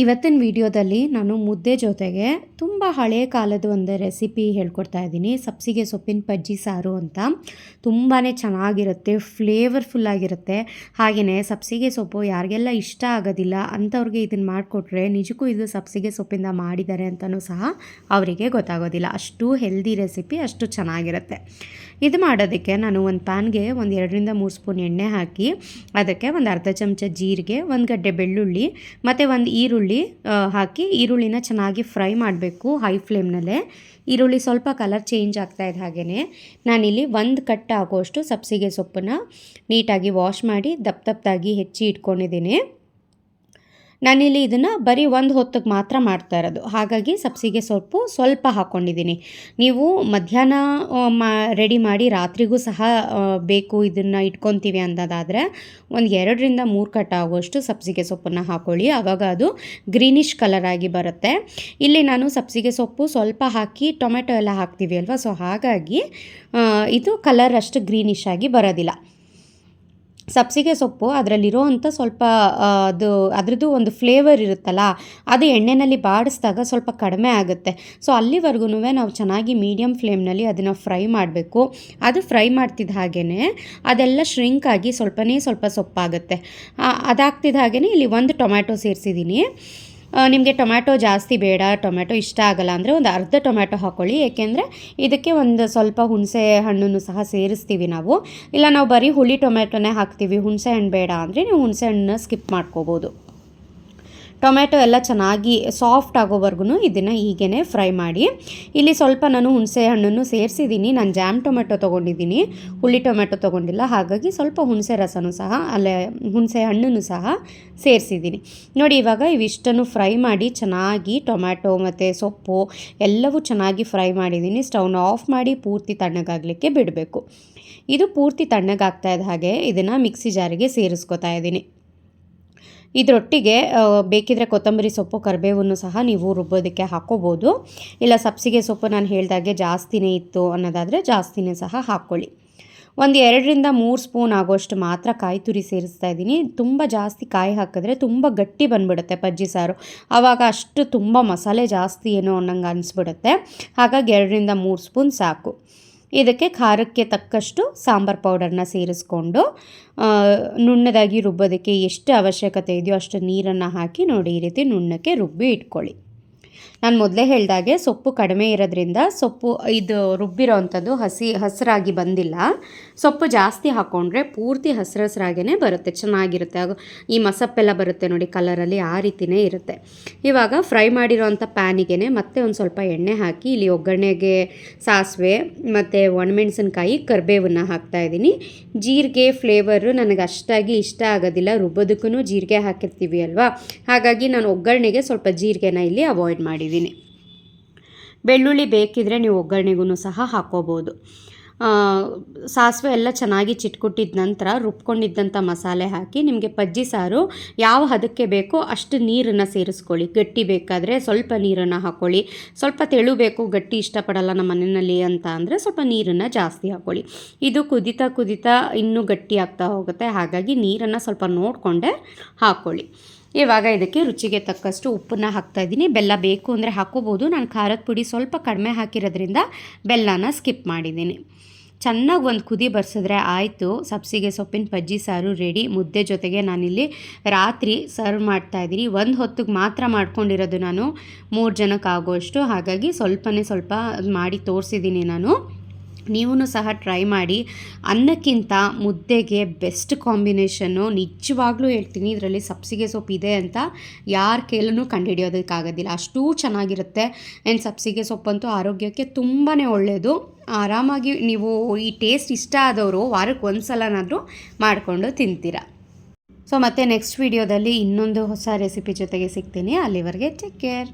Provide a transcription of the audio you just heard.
ಇವತ್ತಿನ ವಿಡಿಯೋದಲ್ಲಿ ನಾನು ಮುದ್ದೆ ಜೊತೆಗೆ ತುಂಬ ಹಳೆಯ ಕಾಲದ ಒಂದು ರೆಸಿಪಿ ಹೇಳ್ಕೊಡ್ತಾ ಇದ್ದೀನಿ. ಸಬ್ಸಿಗೆ ಸೊಪ್ಪಿನ ಪಜ್ಜಿ ಸಾರು ಅಂತ. ತುಂಬಾ ಚೆನ್ನಾಗಿರುತ್ತೆ ಫ್ಲೇವರ್ಫುಲ್ ಆಗಿರುತ್ತೆ. ಹಾಗೆಯೇ ಸಬ್ಸಿಗೆ ಸೊಪ್ಪು ಯಾರಿಗೆಲ್ಲ ಇಷ್ಟ ಆಗೋದಿಲ್ಲ, ಅಂಥವ್ರಿಗೆ ಇದನ್ನು ಮಾಡಿಕೊಟ್ರೆ ನಿಜಕ್ಕೂ ಇದು ಸಬ್ಸಿಗೆ ಸೊಪ್ಪಿಂದ ಮಾಡಿದ್ದಾರೆ ಅಂತಲೂ ಸಹ ಅವರಿಗೆ ಗೊತ್ತಾಗೋದಿಲ್ಲ. ಅಷ್ಟು ಹೆಲ್ದಿ ರೆಸಿಪಿ ಅಷ್ಟು ಚೆನ್ನಾಗಿರುತ್ತೆ. ಇದು ಮಾಡೋದಕ್ಕೆ ನಾನು ಒಂದು ಪ್ಯಾನ್ಗೆ ಒಂದು ಎರಡರಿಂದ ಮೂರು ಸ್ಪೂನ್ ಎಣ್ಣೆ ಹಾಕಿ, ಅದಕ್ಕೆ ಒಂದು ಅರ್ಧ ಚಮಚ ಜೀರಿಗೆ, ಒಂದು ಗಡ್ಡೆ ಬೆಳ್ಳುಳ್ಳಿ, ಮತ್ತು ಒಂದು ಈರುಳ್ಳಿ ಆ, ಹಾಕಿ ಈರುಳ್ಳಿನ ಚೆನ್ನಾಗಿ ಫ್ರೈ ಮಾಡಬೇಕು ಹೈ ಫ್ಲೇಮ್ನಲ್ಲೇ. ಈರುಳ್ಳಿ ಸ್ವಲ್ಪ ಕಲರ್ ಚೇಂಜ್ ಆಗ್ತಾ ಇದೆ ಹಾಗೆಯೇ ನಾನಿಲ್ಲಿ ಒಂದು ಕಟ್ ಆಗೋಷ್ಟು ಸಬ್ಸಿಗೆ ಸೊಪ್ಪನ್ನು ನೀಟಾಗಿ ವಾಶ್ ಮಾಡಿ ದಪ್ಪ ದಪ್ಪದಾಗಿ ಹೆಚ್ಚಿ ಇಟ್ಕೊಂಡಿದ್ದೀನಿ. ನಾನಿಲ್ಲಿ ಇದನ್ನು ಬರೀ ಒಂದು ಹೊತ್ತಿಗೆ ಮಾತ್ರ ಮಾಡ್ತಾ ಇರೋದು. ಹಾಗಾಗಿ ಸಬ್ಸಿಗೆ ಸೊಪ್ಪು ಸ್ವಲ್ಪ ಹಾಕ್ಕೊಂಡಿದ್ದೀನಿ ನೀವು ಮಧ್ಯಾಹ್ನ ಮಾ, ರೆಡಿ ಮಾಡಿ ರಾತ್ರಿಗೂ ಸಹ ಬೇಕು ಇದನ್ನು ಇಟ್ಕೊತೀವಿ ಅನ್ನೋದಾದರೆ ಒಂದು ಎರಡರಿಂದ ಮೂರು ಕಟ್ ಆಗುವಷ್ಟು ಸಬ್ಸಿಗೆ ಸೊಪ್ಪನ್ನು ಹಾಕ್ಕೊಳ್ಳಿ ಆವಾಗ ಅದು ಗ್ರೀನಿಶ್ ಕಲರ್ ಆಗಿ ಬರುತ್ತೆ. ಇಲ್ಲಿ ನಾನು ಸಬ್ಸಿಗೆ ಸೊಪ್ಪು ಸ್ವಲ್ಪ ಹಾಕಿ ಟೊಮೆಟೊ ಎಲ್ಲ ಹಾಕ್ತೀವಿ ಅಲ್ವಾ? ಸೊ ಹಾಗಾಗಿ ಇದು ಕಲರ್ ಅಷ್ಟು ಗ್ರೀನಿಶ್ ಆಗಿ ಬರೋದಿಲ್ಲ. ಸಬ್ಸಿಗೆ ಸೊಪ್ಪು, ಅದರಲ್ಲಿರೋ ಅಂಥ ಸ್ವಲ್ಪ ಅದು, ಅದರದ್ದು ಒಂದು ಫ್ಲೇವರ್ ಇರುತ್ತಲ್ಲ, ಅದು ಎಣ್ಣೆಯಲ್ಲಿ ಬಾಡಿಸಿದಾಗ ಸ್ವಲ್ಪ ಕಡಿಮೆ ಆಗುತ್ತೆ. ಸೊ ಅಲ್ಲಿವರೆಗೂ ನಾವು ಚೆನ್ನಾಗಿ ಮೀಡಿಯಮ್ ಫ್ಲೇಮ್ನಲ್ಲಿ ಅದನ್ನು ಫ್ರೈ ಮಾಡಬೇಕು. ಅದು ಫ್ರೈ ಮಾಡ್ತಿದ್ದ ಹಾಗೆಯೇ ಅದೆಲ್ಲ ಶ್ರಿಂಕ್ ಆಗಿ ಸ್ವಲ್ಪನೇ ಸ್ವಲ್ಪ ಸೊಪ್ಪಾಗುತ್ತೆ. ಅದಾಗ್ತಿದ್ದ ಹಾಗೆಯೇ ಇಲ್ಲಿ ಒಂದು ಟೊಮ್ಯಾಟೊ ಸೇರಿಸಿದ್ದೀನಿ. ನಿಮಗೆ ಟೊಮ್ಯಾಟೊ ಜಾಸ್ತಿ ಬೇಡ, ಟೊಮ್ಯಾಟೊ ಇಷ್ಟ ಆಗಲ್ಲ ಅಂದರೆ ಒಂದು ಅರ್ಧ ಟೊಮ್ಯಾಟೊ ಹಾಕ್ಕೊಳ್ಳಿ ಏಕೆಂದರೆ ಇದಕ್ಕೆ ಒಂದು ಸ್ವಲ್ಪ ಹುಣಸೆ ಹಣ್ಣನ್ನು ಸಹ ಸೇರಿಸ್ತೀವಿ ನಾವು. ಇಲ್ಲ, ನಾವು ಬರೀ ಹುಳಿ ಟೊಮ್ಯಾಟೊನೇ ಹಾಕ್ತೀವಿ. ಹುಣಸೆ ಹಣ್ಣು ಬೇಡ ಅಂದರೆ ನೀವು ಹುಣಸೆ ಹಣ್ಣನ್ನ ಸ್ಕಿಪ್ ಮಾಡ್ಕೋಬೋದು. ಟೊಮ್ಯಾಟೊ ಎಲ್ಲ ಚೆನ್ನಾಗಿ ಸಾಫ್ಟ್ ಆಗೋವರೆಗೂ ಇದನ್ನು ಹೀಗೇ ಫ್ರೈ ಮಾಡಿ. ಇಲ್ಲಿ ಸ್ವಲ್ಪ ನಾನು ಹುಣಸೆ ಹಣ್ಣನ್ನು ಸೇರಿಸಿದ್ದೀನಿ. ನಾನು ಜಾಮ್ ಟೊಮೆಟೊ ತೊಗೊಂಡಿದ್ದೀನಿ. ಹುಳಿ ಟೊಮೆಟೊ ತೊಗೊಂಡಿಲ್ಲ. ಹಾಗಾಗಿ ಸ್ವಲ್ಪ ಹುಣಸೆ ರಸನೂ ಸಹ, ಅಲ್ಲೇ ಹುಣಸೆ ಹಣ್ಣನ್ನು ಸಹ ಸೇರಿಸಿದ್ದೀನಿ. ನೋಡಿ, ಇವಾಗ ಇವಿಷ್ಟನ್ನು ಫ್ರೈ ಮಾಡಿ ಚೆನ್ನಾಗಿ ಟೊಮ್ಯಾಟೊ ಮತ್ತು ಸೊಪ್ಪು ಎಲ್ಲವೂ ಚೆನ್ನಾಗಿ ಫ್ರೈ ಮಾಡಿದ್ದೀನಿ. ಸ್ಟವ್ನ ಆಫ್ ಮಾಡಿ ಪೂರ್ತಿ ತಣ್ಣಗಾಗಲಿಕ್ಕೆ ಬಿಡಬೇಕು. ಇದು ಪೂರ್ತಿ ತಣ್ಣಗಾಗ್ತಾ ಇದ್ದ ಹಾಗೆ ಇದನ್ನು ಮಿಕ್ಸಿ ಜಾರಿಗೆ ಸೇರಿಸ್ಕೊತಾ ಇದ್ದೀನಿ. ಇದರೊಟ್ಟಿಗೆ ಬೇಕಿದ್ರೆ ಕೊತ್ತಂಬರಿ ಸೊಪ್ಪು, ಕರಿಬೇವನ್ನು ಸಹ ನೀವು ರುಬ್ಬೋದಕ್ಕೆ ಹಾಕ್ಕೋಬೋದು ಇಲ್ಲ, ಸಬ್ಸಿಗೆ ಸೊಪ್ಪು ನಾನು ಹೇಳಿದಾಗೆ ಜಾಸ್ತಿನೇ ಇತ್ತು ಅನ್ನೋದಾದರೆ ಜಾಸ್ತಿನೇ ಸಹ ಹಾಕ್ಕೊಳ್ಳಿ. ಒಂದು ಎರಡರಿಂದ ಮೂರು ಸ್ಪೂನ್ ಆಗೋಷ್ಟು ಮಾತ್ರ ಕಾಯಿ ತುರಿ ಸೇರಿಸ್ತಾ ಇದ್ದೀನಿ. ತುಂಬ ಜಾಸ್ತಿ ಕಾಯಿ ಹಾಕಿದ್ರೆ ತುಂಬ ಗಟ್ಟಿ ಬಂದುಬಿಡುತ್ತೆ ಪಜ್ಜಿ ಸಾರು. ಆವಾಗ ಅಷ್ಟು ತುಂಬ ಮಸಾಲೆ ಜಾಸ್ತಿ ಏನೋ ಅನ್ನಂಗೆ ಅನಿಸ್ಬಿಡುತ್ತೆ. ಹಾಗಾಗಿ ಎರಡರಿಂದ ಮೂರು ಸ್ಪೂನ್ ಸಾಕು. ಇದಕ್ಕೆ ಖಾರಕ್ಕೆ ತಕ್ಕಷ್ಟು ಸಾಂಬಾರು ಪೌಡರ್ನ ಸೇರಿಸ್ಕೊಂಡು ನುಣ್ಣದಾಗಿ ರುಬ್ಬೋದಕ್ಕೆ ಎಷ್ಟು ಅವಶ್ಯಕತೆ ಇದೆಯೋ ಅಷ್ಟು ನೀರನ್ನು ಹಾಕಿ ನೋಡಿ ಈ ರೀತಿ ನುಣ್ಣಕ್ಕೆ ರುಬ್ಬಿ ಇಟ್ಕೊಳ್ಳಿ. ನಾನು ಮೊದಲೇ ಹೇಳಿದಾಗೆ ಸೊಪ್ಪು ಕಡಿಮೆ ಇರೋದ್ರಿಂದ ಸೊಪ್ಪು ಇದು ರುಬ್ಬಿರೋ ಅಂಥದ್ದು ಹಸಿ, ಹಸಿರಾಗಿ ಬಂದಿಲ್ಲ. ಸೊಪ್ಪು ಜಾಸ್ತಿ ಹಾಕ್ಕೊಂಡ್ರೆ ಪೂರ್ತಿ ಹಸಿರು ಹಸಿರಾಗೇ ಬರುತ್ತೆ, ಚೆನ್ನಾಗಿರುತ್ತೆ. ಹಾಗೂ ಈ ಮಸಪ್ಪೆಲ್ಲ ಬರುತ್ತೆ ನೋಡಿ ಕಲರಲ್ಲಿ ಆ ರೀತಿನೇ ಇರುತ್ತೆ. ಇವಾಗ ಫ್ರೈ ಮಾಡಿರೋ ಅಂಥ ಪ್ಯಾನಿಗೆ ಮತ್ತೆ ಒಂದು ಸ್ವಲ್ಪ ಎಣ್ಣೆ ಹಾಕಿ ಇಲ್ಲಿ ಒಗ್ಗರಣೆಗೆ ಸಾಸಿವೆ ಮತ್ತು ಒಣಮೆಣಸಿನ್ಕಾಯಿ ಕರ್ಬೇವನ್ನು ಹಾಕ್ತಾ ಇದ್ದೀನಿ. ಜೀರಿಗೆ ಫ್ಲೇವರು ನನಗೆ ಅಷ್ಟಾಗಿ ಇಷ್ಟ ಆಗೋದಿಲ್ಲ ರುಬ್ಬೋದಕ್ಕೂ ಜೀರಿಗೆ ಹಾಕಿರ್ತೀವಿ ಅಲ್ವಾ? ಹಾಗಾಗಿ ನಾನು ಒಗ್ಗರಣೆಗೆ ಸ್ವಲ್ಪ ಜೀರಿಗೆನ ಇಲ್ಲಿ ಅವಾಯ್ಡ್ ಮಾಡಿದ್ದೀನಿ. ಬೆಳ್ಳುಳ್ಳಿ ಬೇಕಿದ್ರೆ ನೀವು ಒಗ್ಗರಣೆಗೂ ಸಹ ಹಾಕ್ಕೋಬೋದು. ಸಾಸಿವೆ ಎಲ್ಲ ಚೆನ್ನಾಗಿ ಚಿಟ್ಕುಟ್ಟಿದ ನಂತರ ರುಬ್ಕೊಂಡಿದ್ದಂಥ ಮಸಾಲೆ ಹಾಕಿ ನಿಮಗೆ ಪಜ್ಜಿ ಸಾರು ಯಾವ ಹದಕ್ಕೆ ಬೇಕೋ ಅಷ್ಟು ನೀರನ್ನು ಸೇರಿಸ್ಕೊಳ್ಳಿ. ಗಟ್ಟಿ ಬೇಕಾದರೆ ಸ್ವಲ್ಪ ನೀರನ್ನು ಹಾಕ್ಕೊಳ್ಳಿ ಸ್ವಲ್ಪ ತೆಳು ಬೇಕು, ಗಟ್ಟಿ ಇಷ್ಟಪಡಲ್ಲ ನಮ್ಮ ಮನೆಯಲ್ಲಿ ಅಂತ ಅಂದರೆ ಸ್ವಲ್ಪ ನೀರನ್ನು ಜಾಸ್ತಿ ಹಾಕ್ಕೊಳ್ಳಿ ಇದು ಕುದಿತಾ ಕುದಿತಾ ಇನ್ನೂ ಗಟ್ಟಿ ಆಗ್ತಾ ಹೋಗುತ್ತೆ. ಹಾಗಾಗಿ ನೀರನ್ನು ಸ್ವಲ್ಪ ನೋಡಿಕೊಂಡೆ ಹಾಕ್ಕೊಳ್ಳಿ ಇವಾಗ ಇದಕ್ಕೆ ರುಚಿಗೆ ತಕ್ಕಷ್ಟು ಉಪ್ಪನ್ನ ಹಾಕ್ತಾ ಇದ್ದೀನಿ. ಬೆಲ್ಲ ಬೇಕು ಅಂದರೆ ಹಾಕೋಬೋದು. ನಾನು ಖಾರದ ಪುಡಿ ಸ್ವಲ್ಪ ಕಡಿಮೆ ಹಾಕಿರೋದ್ರಿಂದ ಬೆಲ್ಲನ ಸ್ಕಿಪ್ ಮಾಡಿದ್ದೀನಿ. ಚೆನ್ನಾಗಿ ಒಂದು ಕುದಿ ಬರ್ಸಿದ್ರೆ ಆಯಿತು. ಸಬ್ಸಿಗೆ ಸೊಪ್ಪಿನ ಪಜ್ಜಿ ಸಾರು, ರೆಡಿ. ಮುದ್ದೆ ಜೊತೆಗೆ ನಾನಿಲ್ಲಿ ರಾತ್ರಿ ಸರ್ವ್ ಮಾಡ್ತಾ ಇದ್ದೀನಿ. ಒಂದು ಹೊತ್ತಿಗೆ ಮಾತ್ರ ಮಾಡ್ಕೊಂಡಿರೋದು ನಾನು. ಮೂರು ಜನಕ್ಕೆ ಆಗೋಷ್ಟು. ಹಾಗಾಗಿ ಸ್ವಲ್ಪನೇ ಸ್ವಲ್ಪ ಮಾಡಿ ತೋರಿಸಿದ್ದೀನಿ ನಾನು. ನೀವು ಸಹ ಟ್ರೈ ಮಾಡಿ ಅನ್ನಕ್ಕಿಂತ ಮುದ್ದೆಗೆ ಬೆಸ್ಟ್ ಕಾಂಬಿನೇಷನ್ನು ನಿಜವಾಗ್ಲೂ ಹೇಳ್ತೀನಿ, ಇದರಲ್ಲಿ ಸಬ್ಸಿಗೆ ಸೊಪ್ಪು ಇದೆ ಅಂತ ಯಾರ ಕೈಲೂ ಕಂಡುಹಿಡಿಯೋದಕ್ಕಾಗೋದಿಲ್ಲ. ಅಷ್ಟೂ ಚೆನ್ನಾಗಿರುತ್ತೆ. ಆ್ಯಂಡ್ ಸಬ್ಸಿಗೆ ಸೊಪ್ಪಂತೂ ಆರೋಗ್ಯಕ್ಕೆ ತುಂಬಾ ಒಳ್ಳೆಯದು ಆರಾಮಾಗಿ ನೀವು ಈ ಟೇಸ್ಟ್ ಇಷ್ಟ ಆದವರು ವಾರಕ್ಕೆ ಒಂದು ಸಲನಾದರೂ ಮಾಡಿಕೊಂಡು ತಿಂತೀರ. ಸೊ ಮತ್ತೆ ನೆಕ್ಸ್ಟ್ ವಿಡಿಯೋದಲ್ಲಿ ಇನ್ನೊಂದು ಹೊಸ ರೆಸಿಪಿ ಜೊತೆಗೆ ಸಿಗ್ತೀನಿ. ಅಲ್ಲಿವರೆಗೆ ಟೇಕ್ ಕೇರ್